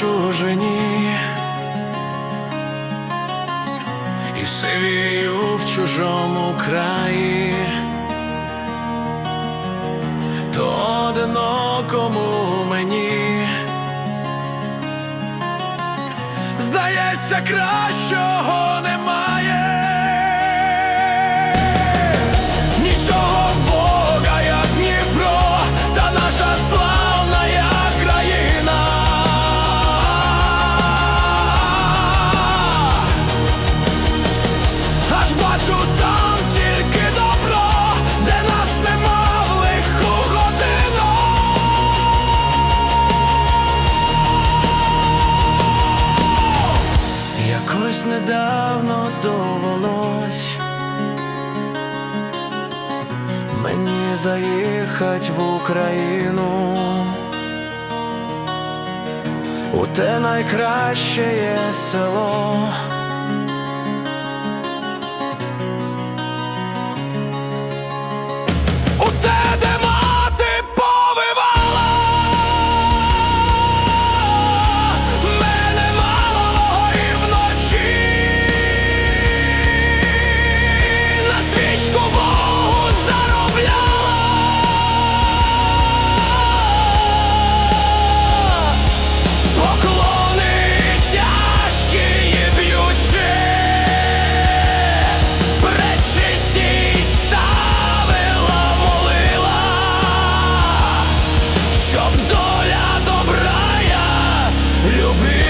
чужині. І сивію в чужому краї, то одинокому мені. Здається, кращого немає. Якось недавно довелось мені заїхать в Україну. У те найкраще є село. still be.